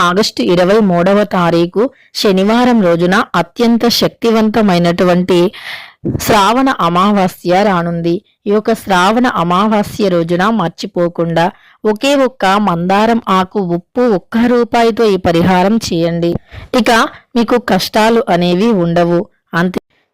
August ఇరవై మూడవ తారీఖు శనివారం రోజున అత్యంత శక్తివంతమైనటువంటి శ్రావణ అమావాస్య రానుంది. ఈ యొక్క శ్రావణ అమావాస్య రోజున మర్చిపోకుండా ఒకే ఒక్క మందారం ఆకు ఉప్పు ఒక్క రూపాయితో ఈ పరిహారం చేయండి. ఇక మీకు కష్టాలు అనేవి ఉండవు. అంతే.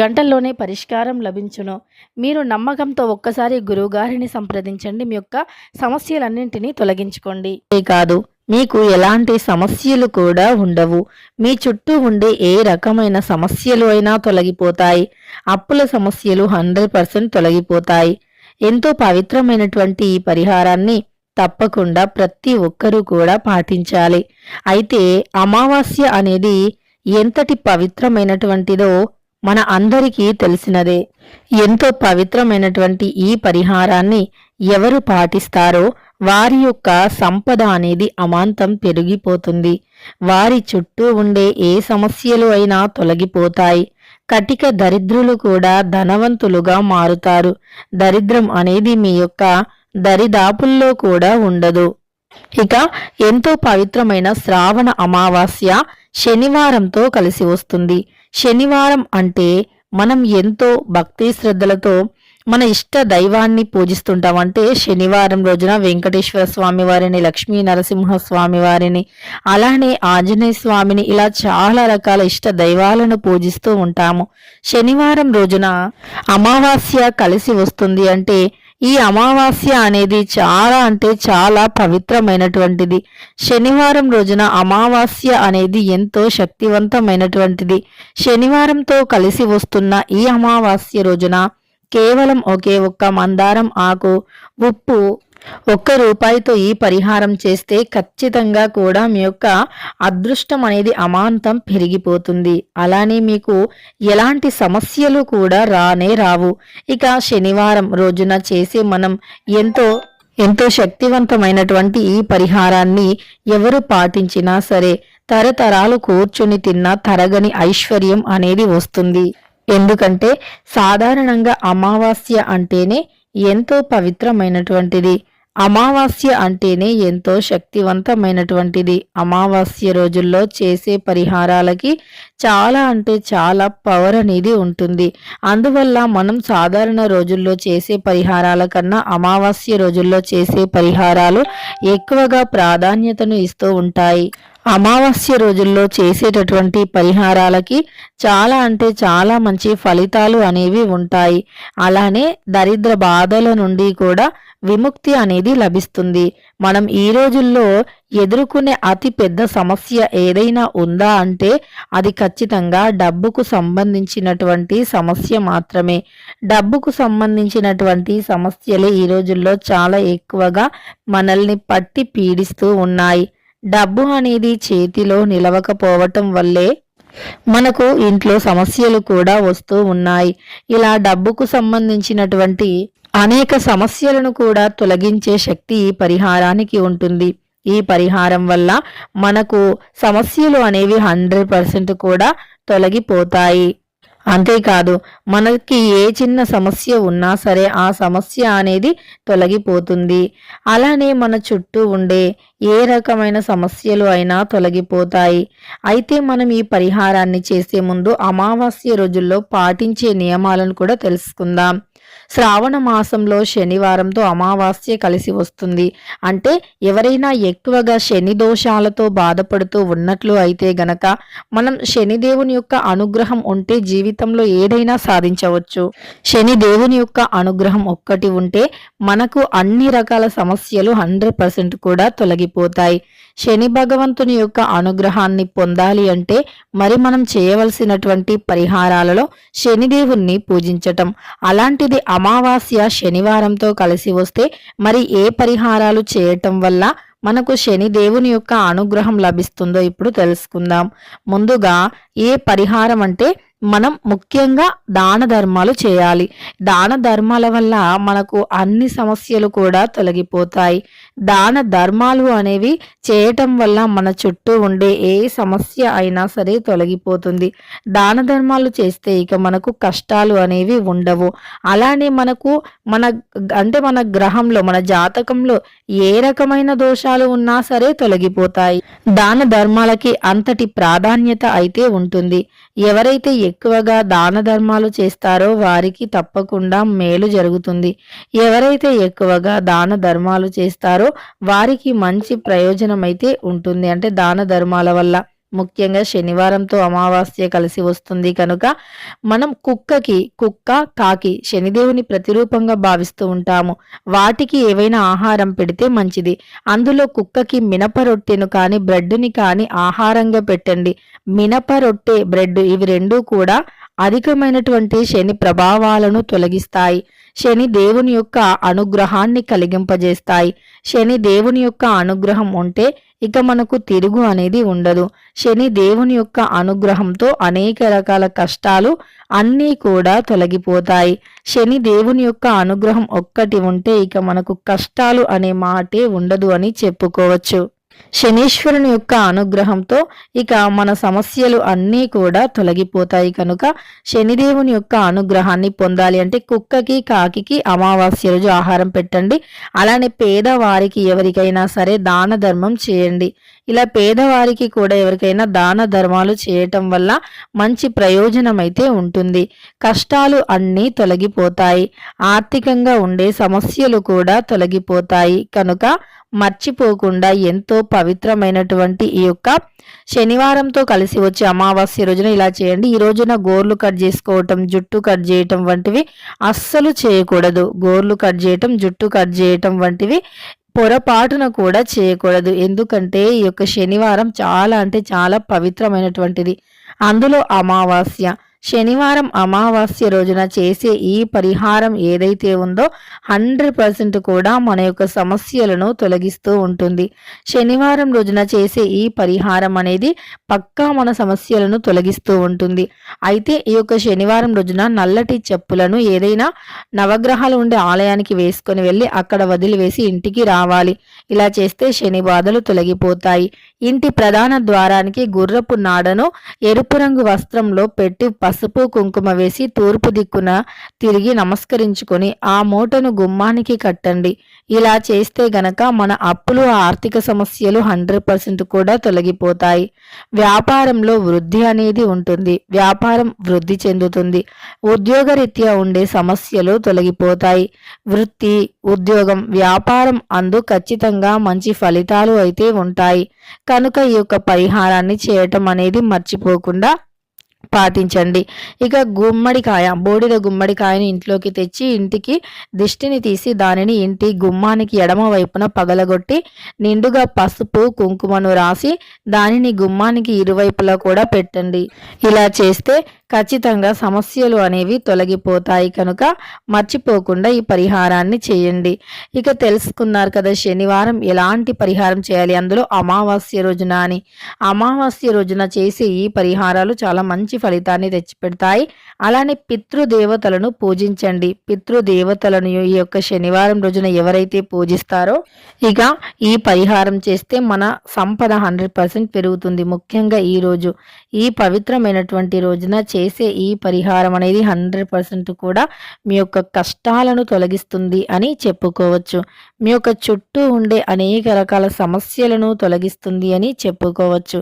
గంటల్లోనే పరిష్కారం లభించును. మీరు నమ్మకంతో ఒక్కసారి గురువుగారిని సంప్రదించండి. మీ యొక్క సమస్యలన్నింటినీ తొలగించుకోండి. కాదు మీకు ఎలాంటి సమస్యలు కూడా ఉండవు. మీ చుట్టూ ఉండే ఏ రకమైన సమస్యలు అయినా తొలగిపోతాయి. అప్పుల సమస్యలు హండ్రెడ్ పర్సెంట్ తొలగిపోతాయి. ఎంతో పవిత్రమైనటువంటి ఈ పరిహారాన్ని తప్పకుండా ప్రతి ఒక్కరూ కూడా పాటించాలి. అయితే అమావాస్య అనేది ఎంతటి పవిత్రమైనటువంటిదో మన అందరికీ తెలిసినదే. ఎంతో పవిత్రమైనటువంటి ఈ పరిహారాన్ని ఎవరు పాటిస్తారో వారి యొక్క సంపద అనేది అమాంతం పెరిగిపోతుంది. వారి చుట్టూ ఉండే ఏ సమస్యలు అయినా తొలగిపోతాయి. కటిక దరిద్రులు కూడా ధనవంతులుగా మారుతారు. దరిద్రం అనేది మీ యొక్క దరిదాపుల్లో కూడా ఉండదు. ఇక ఎంతో పవిత్రమైన శ్రావణ అమావాస్య శనివారంతో కలిసి వస్తుంది. శనివారం అంటే మనం ఎంతో భక్తి శ్రద్ధలతో మన ఇష్ట దైవాన్ని పూజిస్తుంటాం. అంటే శనివారం రోజున వెంకటేశ్వర స్వామి వారిని లక్ష్మీ నరసింహ స్వామి వారిని అలానే ఆంజనేయ స్వామిని ఇలా చాలా రకాల ఇష్ట దైవాలను పూజిస్తూ ఉంటాము. శనివారం రోజున అమావాస్య కలిసి వస్తుంది అంటే ఈ అమావాస్య అనేది చాలా అంటే చాలా పవిత్రమైనటువంటిది. శనివారం రోజున అమావాస్య అనేది ఎంతో శక్తివంతమైనటువంటిది. శనివారంతో కలిసి వస్తున్న ఈ అమావాస్య రోజున కేవలం ఒకే ఒక్క మందారం ఆకు ఉప్పు ఒక్క రూపాయితో ఈ పరిహారం చేస్తే ఖచ్చితంగా కూడా మీ యొక్క అదృష్టం అనేది అమాంతం పెరిగిపోతుంది. అలానే మీకు ఎలాంటి సమస్యలు కూడా రానే రావు. ఇక శనివారం రోజున చేసే మనం ఎంతో ఎంతో శక్తివంతమైనటువంటి ఈ పరిహారాన్ని ఎవరు పాటించినా సరే తరతరాలు కూర్చుని తిన్న తరగని ఐశ్వర్యం అనేది వస్తుంది. ఎందుకంటే సాధారణంగా అమావాస్య అంటేనే ఎంతో పవిత్రమైనటువంటిది. అమావాస్య అంటేనే ఎంతో శక్తివంతమైనటువంటిది. అమావాస్య రోజుల్లో చేసే పరిహారాలకి చాలా అంటే చాలా పవర్ అనేది ఉంటుంది. అందువల్ల మనం సాధారణ రోజుల్లో చేసే పరిహారాల కన్నా అమావాస్య రోజుల్లో చేసే పరిహారాలు ఎక్కువగా ప్రాధాన్యతను ఇస్తూ ఉంటాయి. అమావాస్య రోజుల్లో చేసేటటువంటి పరిహారాలకి చాలా అంటే చాలా మంచి ఫలితాలు అనేవి ఉంటాయి. అలానే దరిద్ర బాధల నుండి కూడా విముక్తి అనేది లభిస్తుంది. మనం ఈ రోజుల్లో ఎదుర్కొనే అతి పెద్ద సమస్య ఏదైనా ఉందా అంటే అది ఖచ్చితంగా డబ్బుకు సంబంధించినటువంటి సమస్య మాత్రమే. డబ్బుకు సంబంధించినటువంటి సమస్యలే ఈ రోజుల్లో చాలా ఎక్కువగా మనల్ని పట్టి పీడిస్తూ ఉన్నాయి. డబ్బు అనేది చేతిలో నిలవకపోవటం వల్లే మనకు ఇంట్లో సమస్యలు కూడా వస్తూ ఉన్నాయి. ఇలా డబ్బుకు సంబంధించినటువంటి అనేక సమస్యలను కూడా తొలగించే శక్తి ఈ పరిహారానికి ఉంటుంది. ఈ పరిహారం వల్ల మనకు సమస్యలు అనేవి హండ్రెడ్ పర్సెంట్ కూడా తొలగిపోతాయి. అంతేకాదు మనకి ఏ చిన్న సమస్య ఉన్నా సరే ఆ సమస్య అనేది తొలగిపోతుంది. అలానే మన చుట్టూ ఉండే ఏ రకమైన సమస్యలు అయినా తొలగిపోతాయి. అయితే మనం ఈ పరిహారాన్ని చేసే ముందు అమావాస్య రోజుల్లో పాటించే నియమాలను కూడా తెలుసుకుందాం. శ్రావణ మాసంలో శనివారంతో అమావాస్య కలిసి వస్తుంది. అంటే ఎవరైనా ఎక్కువగా శని దోషాలతో బాధపడుతూ ఉన్నట్లు అయితే గనక మనం శనిదేవుని యొక్క అనుగ్రహం ఉంటే జీవితంలో ఏదైనా సాధించవచ్చు. శని దేవుని యొక్క అనుగ్రహం ఒక్కటి ఉంటే మనకు అన్ని రకాల సమస్యలు హండ్రెడ్ పర్సెంట్ కూడా తొలగిపోతాయి. శని భగవంతుని యొక్క అనుగ్రహాన్ని పొందాలి అంటే మరి మనం చేయవలసినటువంటి పరిహారాలలో శనిదేవుణ్ణి పూజించటం. అలాంటిది అమావాస్య శనివారంతో కలిసి వస్తే మరి ఏ పరిహారాలు చేయటం వల్ల మనకు శని దేవుని యొక్క అనుగ్రహం లభిస్తుందో ఇప్పుడు తెలుసుకుందాం. ముందుగా ఏ పరిహారం అంటే మనం ముఖ్యంగా దాన ధర్మాలు చేయాలి. దాన ధర్మాల వల్ల మనకు అన్ని సమస్యలు కూడా తొలగిపోతాయి. దాన ధర్మాలు అనేవి చేయటం వల్ల మన చుట్టూ ఉండే ఏ సమస్య అయినా సరే తొలగిపోతుంది. దాన ధర్మాలు చేస్తే ఇక మనకు కష్టాలు అనేవి ఉండవు. అలానే మనకు మన అంటే మన గ్రహంలో మన జాతకంలో ఏ రకమైన దోషాలు ఉన్నా సరే తొలగిపోతాయి. దాన ధర్మాలకి అంతటి ప్రాధాన్యత అయితే ఉంటుంది. ఎవరైతే ఎక్కువగా దాన ధర్మాలు చేస్తారో వారికి తప్పకుండా మేలు జరుగుతుంది. ఎవరైతే ఎక్కువగా దాన ధర్మాలు చేస్తారో వారికి మంచి ప్రయోజనం అయితే ఉంటుంది. అంటే దాన ధర్మాల వల్ల ముఖ్యంగా శనివారంతో అమావాస్య కలిసి వస్తుంది కనుక మనం కుక్కకి కుక్క కాకి శనిదేవుని ప్రతిరూపంగా భావిస్తూ ఉంటాము. వాటికి ఏవైనా ఆహారం పెడితే మంచిది. అందులో కుక్కకి మినప రొట్టెను కానీ బ్రెడ్ని కానీ ఆహారంగా పెట్టండి. మినప రొట్టె బ్రెడ్ ఇవి రెండూ కూడా అధికమైనటువంటి శని ప్రభావాలను తొలగిస్తాయి. శని దేవుని యొక్క అనుగ్రహాన్ని కలిగింపజేస్తాయి. శని దేవుని యొక్క అనుగ్రహం ఉంటే ఇక మనకు తిరుగు అనేది ఉండదు. శని దేవుని యొక్క అనుగ్రహంతో అనేక రకాల కష్టాలు అన్నీ కూడా తొలగిపోతాయి. శని దేవుని యొక్క అనుగ్రహం ఒక్కటి ఉంటే ఇక మనకు కష్టాలు అనే మాటే ఉండదు అని చెప్పుకోవచ్చు. శనీశ్వరుని యొక్క అనుగ్రహంతో ఇక మన సమస్యలు అన్నీ కూడా తొలగిపోతాయి కనుక శనిదేవుని యొక్క అనుగ్రహాన్ని పొందాలి అంటే కుక్కకి కాకికి అమావాస్య రోజు ఆహారం పెట్టండి. అలానే పేదవారికి ఎవరికైనా సరే దాన ధర్మం చేయండి. ఇలా పేదవారికి కూడా ఎవరికైనా దాన ధర్మాలు చేయటం వల్ల మంచి ప్రయోజనం అయితే ఉంటుంది. కష్టాలు అన్నీ తొలగిపోతాయి. ఆర్థికంగా ఉండే సమస్యలు కూడా తొలగిపోతాయి. కనుక మర్చిపోకుండా ఎంతో పవిత్రమైనటువంటి ఈ యొక్క శనివారంతో కలిసి వచ్చే అమావాస్య రోజున ఇలా చేయండి. ఈ రోజున గోర్లు కట్ చేసుకోవటం జుట్టు కట్ చేయటం వంటివి అస్సలు చేయకూడదు. గోర్లు కట్ చేయటం జుట్టు కట్ చేయటం వంటివి పొరపాటున కూడా చేయకూడదు. ఎందుకంటే ఈ యొక్క శనివారం చాలా అంటే చాలా పవిత్రమైనటువంటిది. అందులో అమావాస్య శనివారం అమావాస్య రోజున చేసే ఈ పరిహారం ఏదైతే ఉందో హండ్రెడ్ పర్సెంట్ కూడా మన యొక్క సమస్యలను తొలగిస్తూ ఉంటుంది. శనివారం రోజున చేసే ఈ పరిహారం అనేది పక్కా మన సమస్యలను తొలగిస్తూ ఉంటుంది. అయితే ఈ యొక్క శనివారం రోజున నల్లటి చెప్పులను ఏదైనా నవగ్రహాలు ఉండే ఆలయానికి వేసుకొని వెళ్ళి అక్కడ వదిలివేసి ఇంటికి రావాలి. ఇలా చేస్తే శని బాధలు తొలగిపోతాయి. ఇంటి ప్రధాన ద్వారానికి గుర్రపు నాడను ఎరుపు రంగు వస్త్రంలో పెట్టి పసుపు కుంకుమ వేసి తూర్పు దిక్కున తిరిగి నమస్కరించుకొని ఆ మూటను గుమ్మానికి కట్టండి. ఇలా చేస్తే గనక మన అప్పులు ఆర్థిక సమస్యలు హండ్రెడ్ పర్సెంట్ కూడా తొలగిపోతాయి. వ్యాపారంలో వృద్ధి అనేది ఉంటుంది. వ్యాపారం వృద్ధి చెందుతుంది. ఉద్యోగరీత్యా ఉండే సమస్యలు తొలగిపోతాయి. వృత్తి ఉద్యోగం వ్యాపారం అందు ఖచ్చితంగా మంచి ఫలితాలు అయితే ఉంటాయి. కనుక ఈ యొక్క పరిహారాన్ని చేయటం అనేది మర్చిపోకుండా పాటించండి. ఇక గుమ్మడికాయ బోడిద గుమ్మడికాయని ఇంట్లోకి తెచ్చి ఇంటికి దిష్టిని తీసి దానిని ఇంటి గుమ్మానికి ఎడమ వైపున పగలగొట్టి నిండుగా పసుపు కుంకుమను రాసి దానిని గుమ్మానికి ఇరువైపులా కూడా పెట్టండి. ఇలా చేస్తే ఖచ్చితంగా సమస్యలు అనేవి తొలగిపోతాయి కనుక మర్చిపోకుండా ఈ పరిహారాన్ని చేయండి. ఇక తెలుసుకున్నారు కదా శనివారం ఎలాంటి పరిహారం చేయాలి? అందులో అమావాస్య రోజున అని. అమావాస్య రోజున చేసే ఈ పరిహారాలు చాలా మంచి ఫలితాన్ని తెచ్చిపెడతాయి. అలానే పితృదేవతలను పూజించండి. పితృదేవతలను ఈ యొక్క శనివారం రోజున ఎవరైతే పూజిస్తారో ఇక ఈ పరిహారం చేస్తే మన సంపద హండ్రెడ్ పర్సెంట్ పెరుగుతుంది. ముఖ్యంగా ఈ రోజు ఈ పవిత్రమైనటువంటి రోజున చే చేసే ఈ పరిహారం అనేది హండ్రెడ్ పర్సెంట్ కూడా మీ యొక్క కష్టాలను తొలగిస్తుంది అని చెప్పుకోవచ్చు. మీ యొక్క చుట్టూ ఉండే అనేక రకాల సమస్యలను తొలగిస్తుంది అని చెప్పుకోవచ్చు.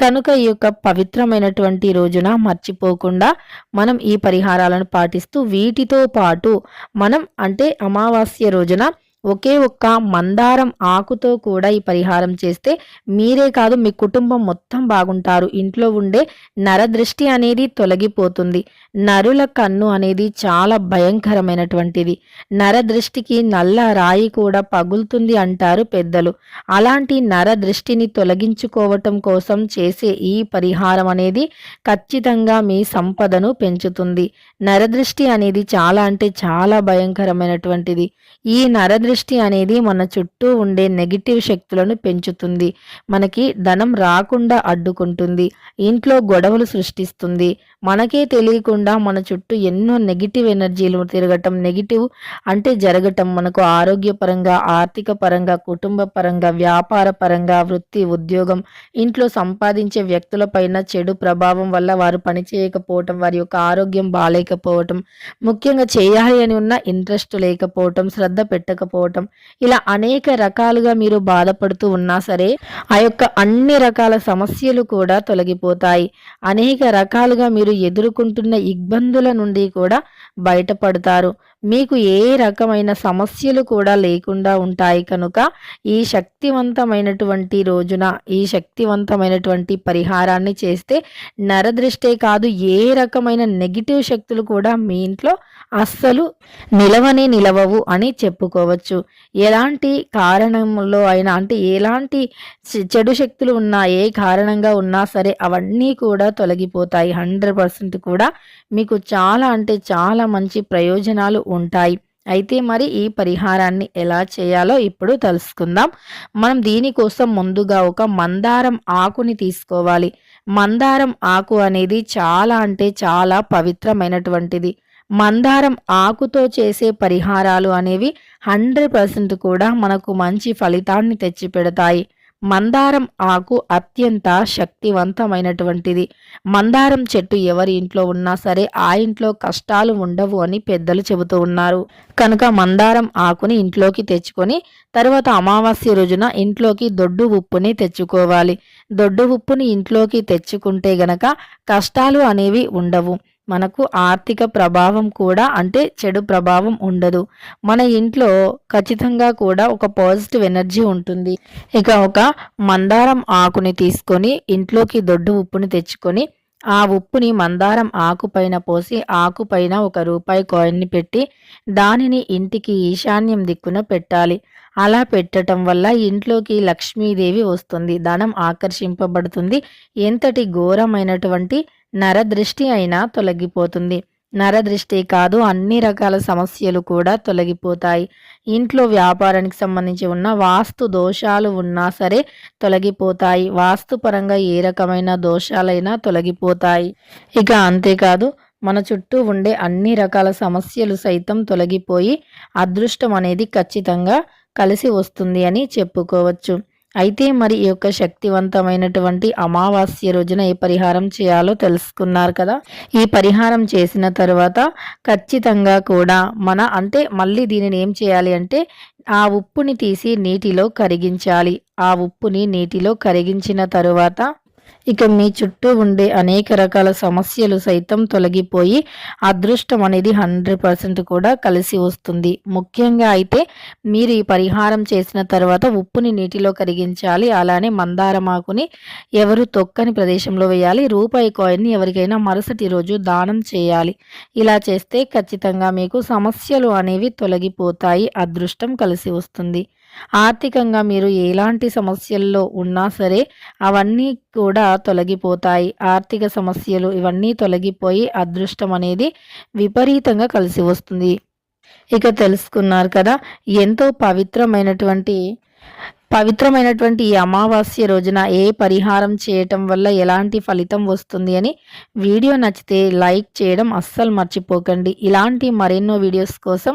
కనుక ఈ యొక్క పవిత్రమైనటువంటి రోజున మర్చిపోకుండా మనం ఈ పరిహారాలను పాటిస్తూ వీటితో పాటు మనం అంటే అమావాస్య రోజున ఒకే ఒక్క మందారం ఆకుతో కూడా ఈ పరిహారం చేస్తే మీరే కాదు మీ కుటుంబం మొత్తం బాగుంటారు. ఇంట్లో ఉండే నరదృష్టి అనేది తొలగిపోతుంది. నరుల కన్ను అనేది చాలా భయంకరమైనటువంటిది. నరదృష్టికి నల్ల రాయి కూడా పగులుతుంది అంటారు పెద్దలు. అలాంటి నరదృష్టిని తొలగించుకోవటం కోసం చేసే ఈ పరిహారం అనేది ఖచ్చితంగా మీ సంపదను పెంచుతుంది. నరదృష్టి అనేది చాలా అంటే చాలా భయంకరమైనటువంటిది. ఈ నరదృష్టి నరదృష్టి అనేది మన చుట్టూ ఉండే నెగిటివ్ శక్తులను పెంచుతుంది. మనకి ధనం రాకుండా అడ్డుకుంటుంది. ఇంట్లో గొడవలు సృష్టిస్తుంది. మనకే తెలియకుండా మన చుట్టూ ఎన్నో నెగిటివ్ ఎనర్జీలు తిరగటం నెగిటివ్ అంటే జరగటం. మనకు ఆరోగ్యపరంగా ఆర్థిక పరంగా కుటుంబ పరంగా వ్యాపార పరంగా వృత్తి ఉద్యోగం ఇంట్లో సంపాదించే వ్యక్తుల పైన చెడు ప్రభావం వల్ల వారు పనిచేయకపోవటం వారి యొక్క ఆరోగ్యం బాగాలేకపోవటం ముఖ్యంగా చేయాలి అని ఉన్న ఇంట్రెస్ట్ లేకపోవటం శ్రద్ధ పెట్టకపోవడం పెట్టకపోవటం ఇలా అనేక రకాలుగా మీరు బాధపడుతూ ఉన్నా సరే ఆ యొక్క అన్ని రకాల సమస్యలు కూడా తొలగిపోతాయి. అనేక రకాలుగా మీరు ఎదుర్కొంటున్న ఇబ్బందుల నుండి కూడా బయటపడతారు. మీకు ఏ రకమైన సమస్యలు కూడా లేకుండా ఉంటాయి కనుక ఈ శక్తివంతమైనటువంటి రోజున ఈ శక్తివంతమైనటువంటి పరిహారాన్ని చేస్తే నరదృష్టే కాదు ఏ రకమైన నెగిటివ్ శక్తులు కూడా మీ ఇంట్లో అస్సలు నిలవనే నిలవవు అని చెప్పుకోవచ్చు. ఎలాంటి కారణంలో అయినా అంటే ఎలాంటి చెడు శక్తులు ఉన్నా ఏ కారణంగా ఉన్నా సరే అవన్నీ కూడా తొలగిపోతాయి. హండ్రెడ్ పర్సెంట్ కూడా మీకు చాలా అంటే చాలా మంచి ప్రయోజనాలు ఉంటాయి. అయితే మరి ఈ పరిహారాన్ని ఎలా చేయాలో ఇప్పుడు తెలుసుకుందాం. మనం దీనికోసం ముందుగా ఒక మందారం ఆకుని తీసుకోవాలి. మందారం ఆకు అనేది చాలా అంటే చాలా పవిత్రమైనటువంటిది. మందారం ఆకుతో చేసే పరిహారాలు అనేవి హండ్రెడ్ పర్సెంట్ కూడా మనకు మంచి ఫలితాన్ని తెచ్చిపెడతాయి. మందారం ఆకు అత్యంత శక్తివంతమైనటువంటిది. మందారం చెట్టు ఎవరి ఇంట్లో ఉన్నా సరే ఆ ఇంట్లో కష్టాలు ఉండవు అని పెద్దలు చెబుతూ ఉన్నారు. కనుక మందారం ఆకుని ఇంట్లోకి తెచ్చుకొని తర్వాత అమావాస్య రోజున ఇంట్లోకి దొడ్డు ఉప్పుని తెచ్చుకోవాలి. దొడ్డు ఉప్పుని ఇంట్లోకి తెచ్చుకుంటే గనక కష్టాలు అనేవి ఉండవు. మనకు ఆర్థిక ప్రభావం కూడా అంటే చెడు ప్రభావం ఉండదు. మన ఇంట్లో ఖచ్చితంగా కూడా ఒక పాజిటివ్ ఎనర్జీ ఉంటుంది. ఇక ఒక మందారం ఆకుని తీసుకొని ఇంట్లోకి దొడ్డు ఉప్పుని తెచ్చుకొని ఆ ఉప్పుని మందారం ఆకుపైన పోసి ఆకుపైన ఒక రూపాయి కాయిన్ని పెట్టి దానిని ఇంటికి ఈశాన్యం దిక్కున పెట్టాలి. అలా పెట్టడం వల్ల ఇంట్లోకి లక్ష్మీదేవి వస్తుంది. ధనం ఆకర్షింపబడుతుంది. ఎంతటి ఘోరమైనటువంటి నరదృష్టి అయినా తొలగిపోతుంది. నరదృష్టి కాదు అన్ని రకాల సమస్యలు కూడా తొలగిపోతాయి. ఇంట్లో వ్యాపారానికి సంబంధించి ఉన్న వాస్తు దోషాలు ఉన్నా సరే తొలగిపోతాయి. వాస్తుపరంగా ఏ రకమైన దోషాలైనా తొలగిపోతాయి. ఇక అంతేకాదు మన చుట్టూ ఉండే అన్ని రకాల సమస్యలు సైతం తొలగిపోయి అదృష్టం అనేది ఖచ్చితంగా కలిసి వస్తుంది అని చెప్పుకోవచ్చు. అయితే మరి ఈ యొక్క శక్తివంతమైనటువంటి అమావాస్య రోజున ఏ పరిహారం చేయాలో తెలుసుకున్నారు కదా? ఈ పరిహారం చేసిన తర్వాత ఖచ్చితంగా కూడా మన అంటే మళ్ళీ దీనిని ఏం చేయాలి అంటే ఆ ఉప్పుని తీసి నీటిలో కరిగించాలి. ఆ ఉప్పుని నీటిలో కరిగించిన తరువాత ఇక మీ చుట్టూ ఉండే అనేక రకాల సమస్యలు సైతం తొలగిపోయి అదృష్టం అనేది హండ్రెడ్ పర్సెంట్ కూడా కలిసి వస్తుంది. ముఖ్యంగా అయితే మీరు ఈ పరిహారం చేసిన తర్వాత ఉప్పుని నీటిలో కరిగించాలి అలానే మందారమాకుని ఎవరు తొక్కని ప్రదేశంలో వేయాలి రూపాయి కాయిన్ని ఎవరికైనా మరుసటి రోజు దానం చేయాలి. ఇలా చేస్తే ఖచ్చితంగా మీకు సమస్యలు అనేవి తొలగిపోతాయి అదృష్టం కలిసి వస్తుంది. ఆర్థికంగా మీరు ఎలాంటి సమస్యల్లో ఉన్నా సరే అవన్నీ కూడా తొలగిపోతాయి. ఆర్థిక సమస్యలు ఇవన్నీ తొలగిపోయి అదృష్టం అనేది విపరీతంగా కలిసి వస్తుంది. ఇక తెలుసుకున్నారు కదా ఎంతో పవిత్రమైనటువంటి పవిత్రమైనటువంటి ఈ అమావాస్య రోజున ఏ పరిహారం చేయటం వల్ల ఎలాంటి ఫలితం వస్తుంది అని వీడియో నచ్చితే లైక్ చేయడం అస్సలు మర్చిపోకండి. ఇలాంటి మరెన్నో వీడియోస్ కోసం